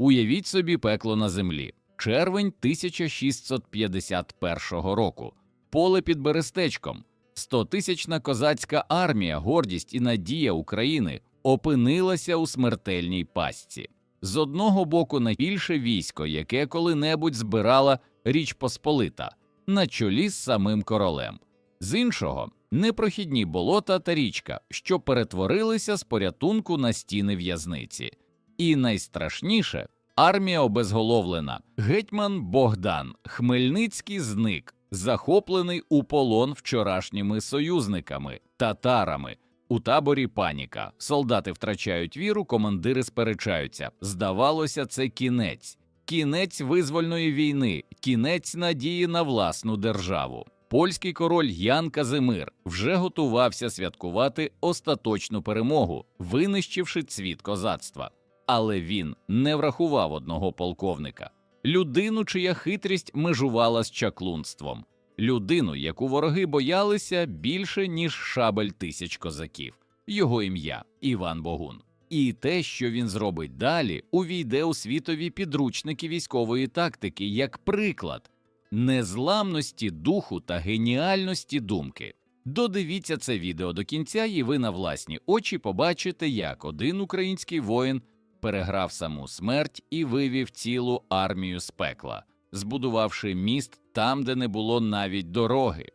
Уявіть собі пекло на землі. Червень 1651 року. Поле під Берестечком. Стотисячна козацька армія, гордість і надія України опинилася у смертельній пастці. З одного боку найбільше військо, яке коли-небудь збирала Річ Посполита, на чолі з самим королем, з іншого непрохідні болота та річка, що перетворилися з порятунку на стіни в'язниці. І найстрашніше армія обезголовлена. Гетьман Богдан Хмельницький зник, захоплений у полон вчорашніми союзниками, татарами. У таборі паніка. Солдати втрачають віру, командири сперечаються. Здавалося, це кінець, кінець визвольної війни, кінець надії на власну державу. Польський король Ян Казимир вже готувався святкувати остаточну перемогу, винищивши цвіт козацтва. Але він не врахував одного полковника людину, чия хитрість межувала з чаклунством, людину, яку вороги боялися більше ніж шабель тисяч козаків, його ім'я Іван Богун. І те, що він зробить далі, увійде у світові підручники військової тактики як приклад незламності духу та геніальності думки. Додивіться це відео до кінця, і ви на власні очі побачите, як один український воїн переграв саму смерть і вивів цілу армію з пекла, збудувавши міст там, де не було навіть дороги.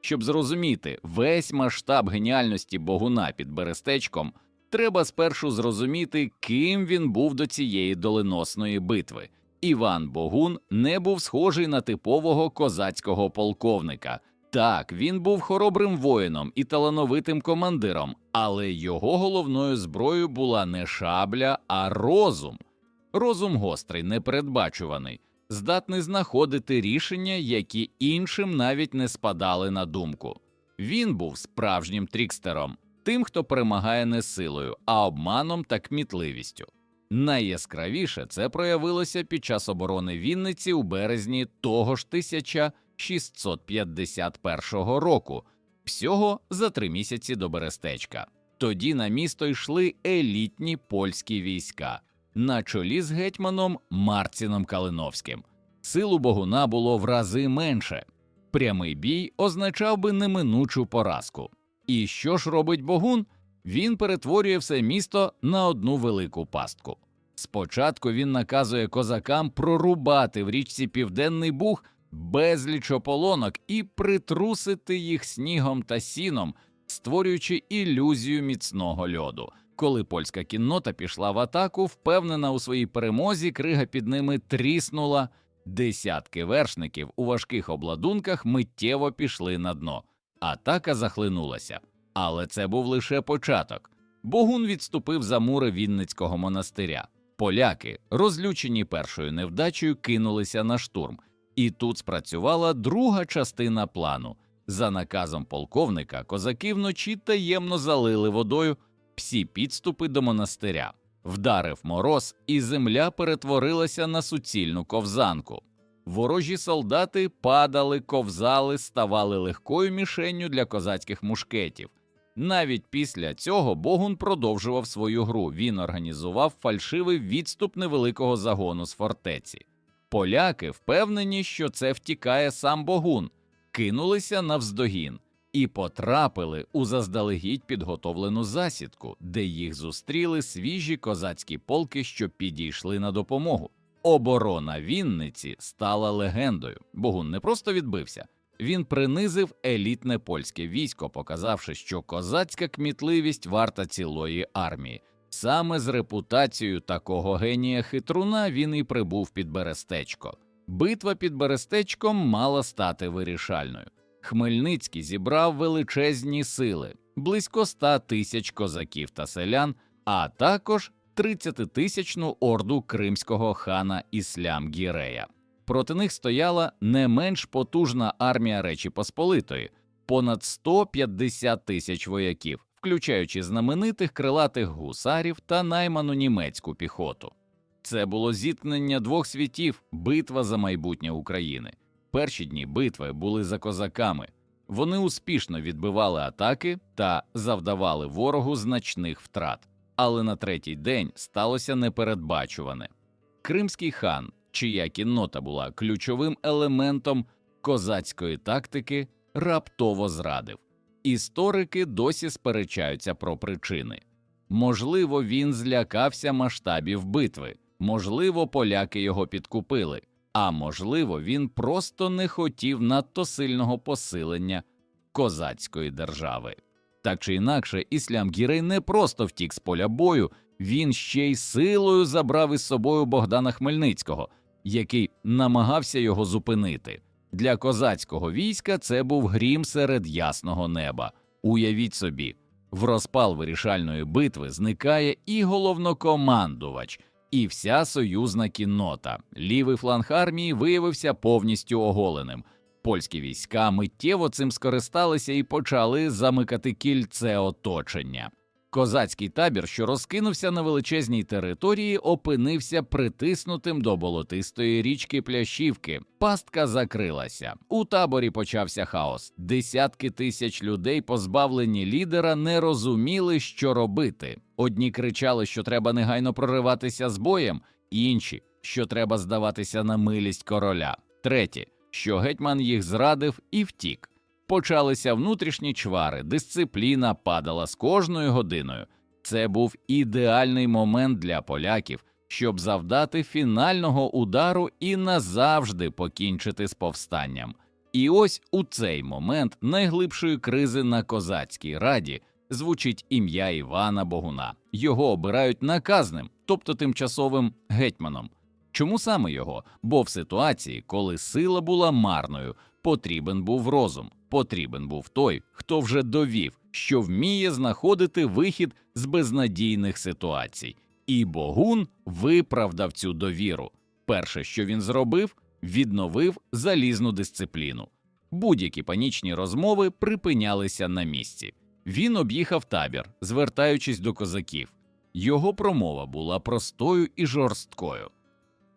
Щоб зрозуміти весь масштаб геніальності Богуна під Берестечком, треба спершу зрозуміти, ким він був до цієї доленосної битви. Іван Богун не був схожий на типового козацького полковника. Так, він був хоробрим воїном і талановитим командиром, але його головною зброєю була не шабля, а розум. Розум гострий, непередбачуваний, здатний знаходити рішення, які іншим навіть не спадали на думку. Він був справжнім трікстером, тим, хто перемагає не силою, а обманом та кмітливістю. Найяскравіше це проявилося під час оборони Вінниці у березні того ж 1651 року, всього за три місяці до Берестечка. Тоді на місто йшли елітні польські війська на чолі з гетьманом Марціном Калиновським. Сил у Богуна було в рази менше. Прямий бій означав би неминучу поразку. І що ж робить Богун? Він перетворює все місто на одну велику пастку. Спочатку він наказує козакам прорубати в річці Південний Буг безліч ополонок і притрусити їх снігом та сіном, створюючи ілюзію міцного льоду. Коли польська кіннота пішла в атаку, впевнена у своїй перемозі, крига під ними тріснула. Десятки вершників у важких обладунках миттєво пішли на дно. Атака захлинулася. Але це був лише початок. Богун відступив за мури Вінницького монастиря. Поляки, розлючені першою невдачею, кинулися на штурм, і тут спрацювала друга частина плану. За наказом полковника козаки вночі таємно залили водою всі підступи до монастиря. Вдарив мороз, і земля перетворилася на суцільну ковзанку. Ворожі солдати падали, ковзали, ставали легкою мішенню для козацьких мушкетів. Навіть після цього Богун продовжував свою гру. Він організував фальшивий відступ невеликого загону з фортеці. Поляки, впевнені, що це втікає сам Богун, кинулися навздогін і потрапили у заздалегідь підготовлену засідку, де їх зустріли свіжі козацькі полки, що підійшли на допомогу. Оборона Вінниці стала легендою. Богун не просто відбився, він принизив елітне польське військо, показавши, що козацька кмітливість варта цілої армії. Саме з репутацією такого генія хитруна він і прибув під Берестечко. Битва під Берестечком мала стати вирішальною. Хмельницький зібрав величезні сили, близько ста тисяч козаків та селян, а також 30-тисячну орду кримського хана Іслям Гірея. Проти них стояла не менш потужна армія Речі Посполитої, понад 150 тисяч вояків, включаючи знаменитих крилатих гусарів та найману німецьку піхоту. Це було зіткнення двох світів, битва за майбутнє України. Перші дні битви були за козаками. Вони успішно відбивали атаки та завдавали ворогу значних втрат. Але на третій день сталося непередбачуване. Кримський хан, чия кіннота була ключовим елементом козацької тактики, раптово зрадив. Історики досі сперечаються про причини. Можливо, він злякався масштабів битви, можливо, поляки його підкупили, а можливо, він просто не хотів надто сильного посилення козацької держави. Так чи інакше, Іслям Гірей не просто втік з поля бою, він ще й силою забрав із собою Богдана Хмельницького, який намагався його зупинити. Для козацького війська це був грім серед ясного неба. Уявіть собі, в розпал вирішальної битви зникає і головнокомандувач, і вся союзна кіннота. Лівий фланг армії виявився повністю оголеним. Польські війська миттєво цим скористалися і почали замикати кільце оточення. Козацький табір, що розкинувся на величезній території, опинився притиснутим до болотистої річки Плящівки. Пастка закрилася. У таборі почався хаос. Десятки тисяч людей, позбавлені лідера, не розуміли, що робити. Одні кричали, що треба негайно прориватися з боєм, інші, що треба здаватися на милість короля. Треті, що гетьман їх зрадив і втік. Почалися внутрішні чвари, дисципліна падала з кожною годиною. Це був ідеальний момент для поляків, щоб завдати фінального удару і назавжди покінчити з повстанням. І ось у цей момент найглибшої кризи на козацькій раді звучить ім'я Івана Богуна. Його обирають наказним, тобто тимчасовим гетьманом. Чому саме його? Бо в ситуації, коли сила була марною, потрібен був розум, потрібен був той, хто вже довів, що вміє знаходити вихід з безнадійних ситуацій. І Богун виправдав цю довіру. Перше, що він зробив, відновив залізну дисципліну. Будь-які панічні розмови припинялися на місці. Він об'їхав табір, звертаючись до козаків. Його промова була простою і жорсткою.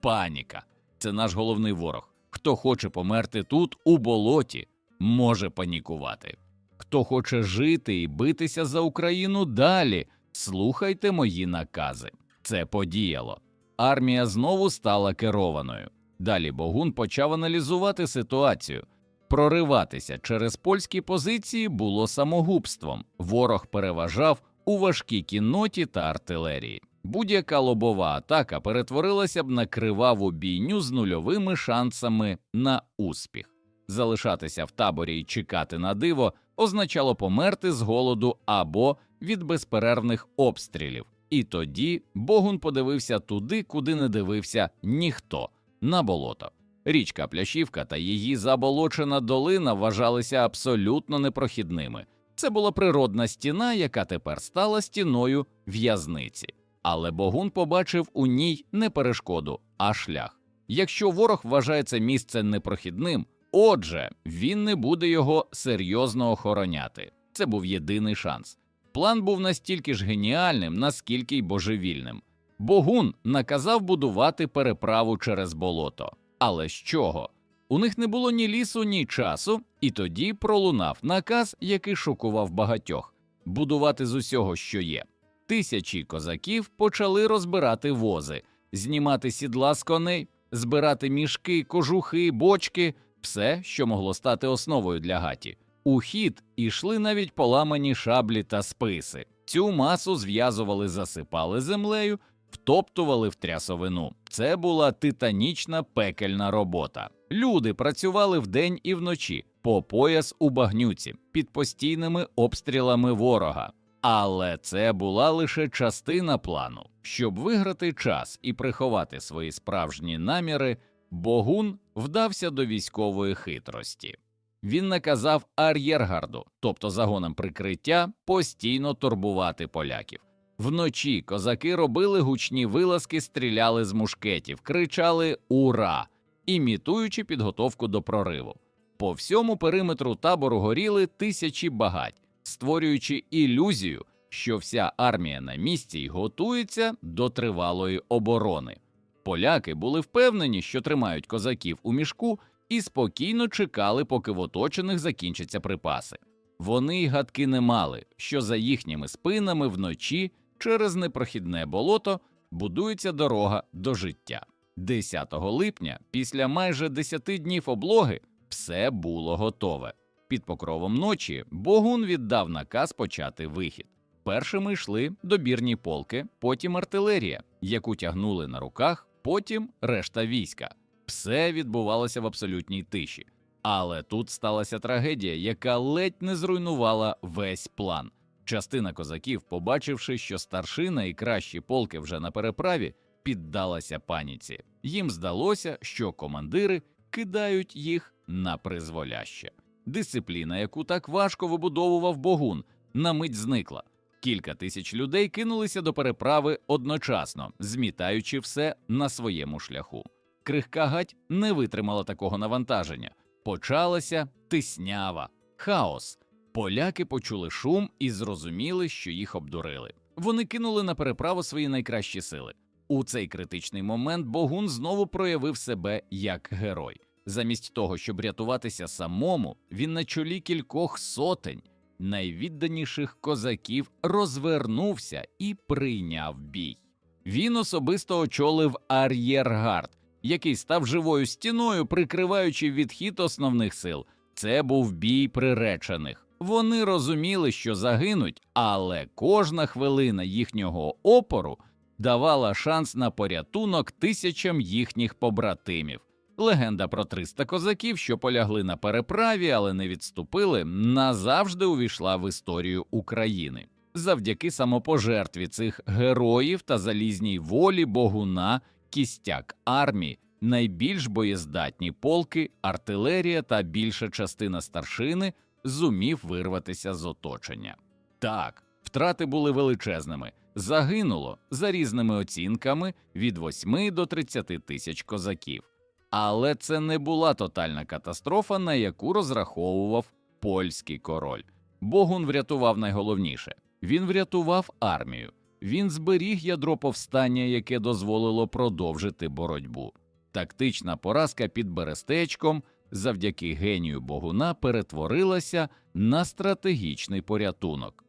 Паніка це наш головний ворог. Хто хоче померти тут, у болоті, може панікувати. Хто хоче жити і битися за Україну далі, слухайте мої накази. Це подіяло. Армія знову стала керованою. Далі Богун почав аналізувати ситуацію. Прориватися через польські позиції було самогубством. Ворог переважав у важкій кінноті та артилерії. Будь-яка лобова атака перетворилася б на криваву бійню з нульовими шансами на успіх. Залишатися в таборі і чекати на диво означало померти з голоду або від безперервних обстрілів. І тоді Богун подивився туди, куди не дивився ніхто на болото. Річка Пляшівка та її заболочена долина вважалися абсолютно непрохідними. Це була природна стіна, яка тепер стала стіною в'язниці. Але Богун побачив у ній не перешкоду, а шлях. Якщо ворог вважає це місце непрохідним, отже, він не буде його серйозно охороняти. Це був єдиний шанс. План був настільки ж геніальним, наскільки й божевільним. Богун наказав будувати переправу через болото. Але з чого? У них не було ні лісу, ні часу, і тоді пролунав наказ, який шокував багатьох будувати з усього, що є. Тисячі козаків почали розбирати вози, знімати сідла з коней, збирати мішки, кожухи, бочки, все, що могло стати основою для гаті. У хід ішли навіть поламані шаблі та списи. Цю масу зв'язували, засипали землею, втоптували в трясовину. Це була титанічна пекельна робота. Люди працювали вдень і вночі, по пояс у багнюці, під постійними обстрілами ворога. Але це була лише частина плану. Щоб виграти час і приховати свої справжні наміри, Богун вдався до військової хитрості. Він наказав ар'єргарду, тобто загонам прикриття, постійно турбувати поляків. Вночі козаки робили гучні вилазки, стріляли з мушкетів, кричали Ура! імітуючи підготовку до прориву. По всьому периметру табору горіли тисячі багать, створюючи ілюзію, що вся армія на місці й готується до тривалої оборони. Поляки були впевнені, що тримають козаків у мішку, і спокійно чекали, поки в оточених закінчаться припаси. Вони й гадки не мали, що за їхніми спинами вночі через непрохідне болото будується дорога до життя. 10 липня, після майже 10 днів облоги, все було готове. Під покровом ночі Богун віддав наказ почати вихід. Першими йшли добірні полки, потім артилерія, яку тягнули на руках, потім решта війська. Все відбувалося в абсолютній тиші. Але тут сталася трагедія, яка ледь не зруйнувала весь план. Частина козаків, побачивши, що старшина і кращі полки вже на переправі, піддалася паніці. Їм здалося, що командири кидають їх на призволяще. Дисципліна, яку так важко вибудовував Богун, на мить зникла. Кілька тисяч людей кинулися до переправи одночасно, змітаючи все на своєму шляху. Крихка гать не витримала такого навантаження. Почалася тиснява, хаос. Поляки почули шум і зрозуміли, що їх обдурили. Вони кинули на переправу свої найкращі сили. У цей критичний момент Богун знову проявив себе як герой. Замість того, щоб рятуватися самому, він на чолі кількох сотень найвідданіших козаків розвернувся і прийняв бій. Він особисто очолив ар'єргард, який став живою стіною, прикриваючи відхід основних сил. Це був бій приречених. Вони розуміли, що загинуть, але кожна хвилина їхнього опору давала шанс на порятунок тисячам їхніх побратимів. Легенда про 300 козаків, що полягли на переправі, але не відступили, назавжди увійшла в історію України. Завдяки самопожертві цих героїв та залізній волі Богуна, кістяк армії, найбільш боєздатні полки, артилерія та більша частина старшини зумів вирватися з оточення. Так, втрати були величезними. Загинуло за різними оцінками від 8 до 30 тисяч козаків. Але це не була тотальна катастрофа, на яку розраховував польський король. Богун врятував найголовніше він врятував армію, він зберіг ядро повстання, яке дозволило продовжити боротьбу. Тактична поразка під Берестечком завдяки генію Богуна перетворилася на стратегічний порятунок.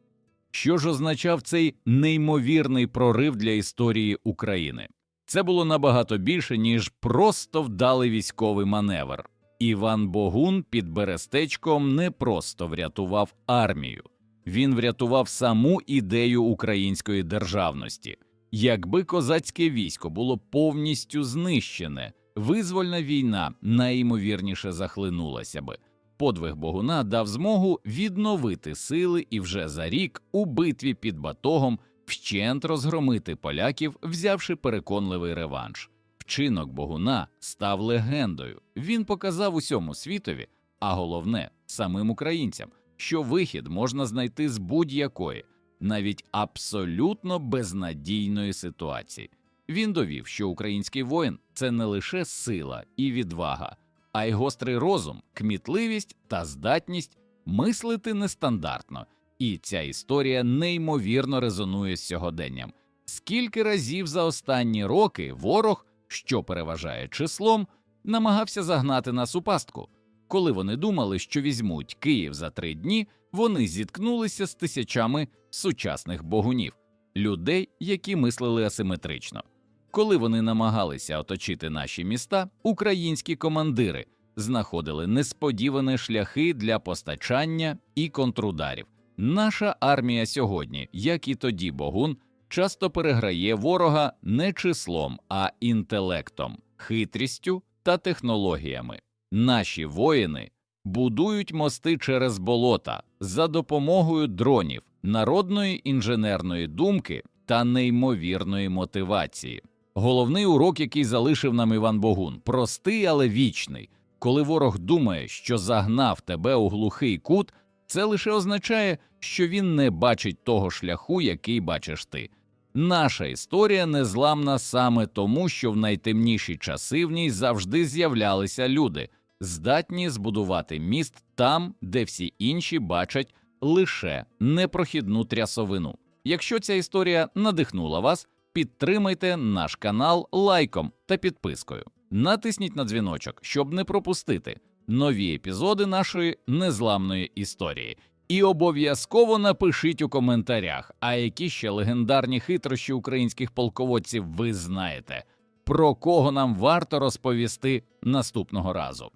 Що ж означав цей неймовірний прорив для історії України? Це було набагато більше, ніж просто вдалий військовий маневр. Іван Богун під Берестечком не просто врятував армію, він врятував саму ідею української державності. Якби козацьке військо було повністю знищене, визвольна війна найімовірніше захлинулася би. Подвиг Богуна дав змогу відновити сили і вже за рік у битві під Батогом вщент розгромити поляків, взявши переконливий реванш. Вчинок Богуна став легендою. Він показав усьому світові, а головне самим українцям, що вихід можна знайти з будь-якої, навіть абсолютно безнадійної ситуації. Він довів, що український воїн це не лише сила і відвага, а й гострий розум, кмітливість та здатність мислити нестандартно. І ця історія неймовірно резонує з сьогоденням. Скільки разів за останні роки ворог, що переважає числом, намагався загнати нас у пастку. Коли вони думали, що візьмуть Київ за три дні, вони зіткнулися з тисячами сучасних богунів, людей, які мислили асиметрично. Коли вони намагалися оточити наші міста, українські командири знаходили несподівані шляхи для постачання і контрударів. Наша армія сьогодні, як і тоді Богун, часто переграє ворога не числом, а інтелектом, хитрістю та технологіями. Наші воїни будують мости через болота за допомогою дронів, народної інженерної думки та неймовірної мотивації. Головний урок, який залишив нам Іван Богун, простий, але вічний. Коли ворог думає, що загнав тебе у глухий кут, це лише означає, що він не бачить того шляху, який бачиш ти. Наша історія незламна саме тому, що в найтемніші часи в ній завжди з'являлися люди, здатні збудувати міст там, де всі інші бачать лише непрохідну трясовину. Якщо ця історія надихнула вас, підтримайте наш канал лайком та підпискою. Натисніть на дзвіночок, щоб не пропустити нові епізоди нашої незламної історії. І обов'язково напишіть у коментарях, а які ще легендарні хитрощі українських полководців ви знаєте. про кого нам варто розповісти наступного разу.